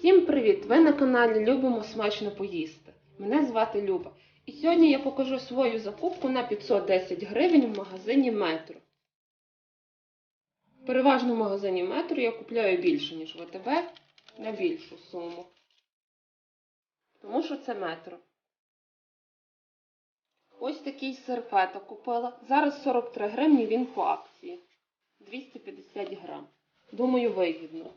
Всім привіт! Ви на каналі Любимо смачно поїсти. Мене звати Люба. І сьогодні я покажу свою закупку на 510 гривень в магазині Метро. Переважно в магазині Метро я купляю більше, ніж в АТБ, на більшу суму. Тому що це метро. Ось такий серфета купила. Зараз 43 гривні він по акції. 250 грам. Думаю, вигідно.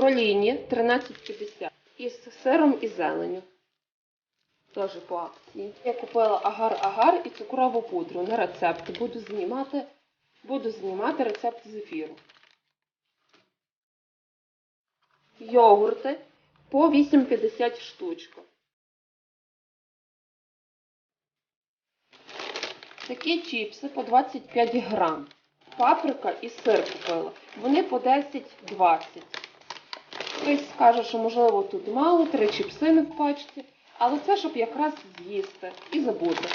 Роліні 13,50 із сиром і зеленю. Теж по акції. Я купила агар-агар і цукрову пудру на рецепт. Буду знімати, буду знімати рецепт зефіру. Йогурти по 8,50 штучка. Такі чіпси по 25 грам. Паприка і сир купила. Вони по 10-20. Хтось скаже, що можливо тут мало, три чіпсини в пачці, але це щоб якраз з'їсти і забути.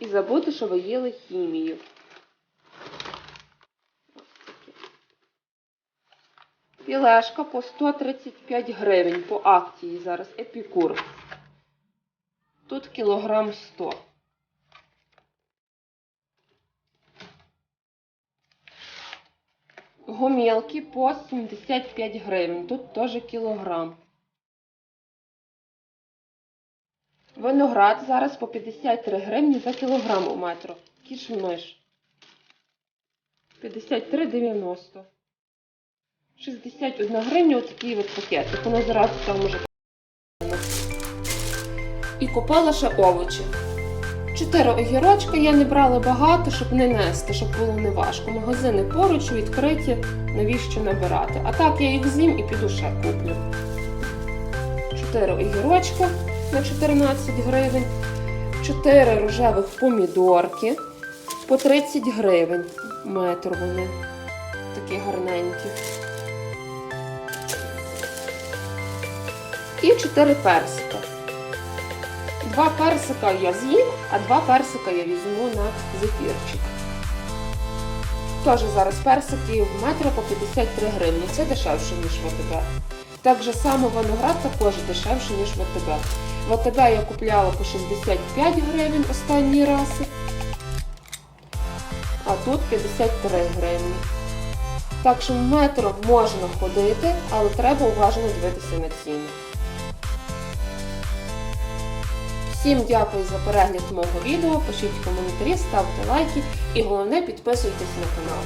І забути, що ви їли хімію. Пілешка по 135 гривень по акції зараз епікур. Тут кілограм 100. Гомілки по 75 гривень. Тут теж кілограм. Виноград зараз по 53 гривні за кілограм у метро. Кішмиш. 53,90. 61 гривня отакий от пакетик. Воно зараз там може. І купила ще овочі. Чотири огірочка я не брала багато, щоб не нести, щоб було не важко. Магазини поруч відкриті, навіщо набирати. А так я їх з'їм і піду ще куплю. Чотири огірочка на 14 гривень, чотири рожевих помідорки по 30 гривень. Метр вони. Такі гарненькі. І чотири персика. Два персика я з'їм, а два персика я візьму на зефірчик. Теж зараз персики в метро по 53 гривні. Це дешевше, ніж в АТБ. Так же само виноград також дешевше, ніж в АТБ. В АТБ я купляла по 65 гривень останній раз. А тут 53 гривні. Так що в метро можна ходити, але треба уважно дивитися на ціни. Всім дякую за перегляд мого відео, пишіть коментарі, ставте лайки і головне підписуйтесь на канал.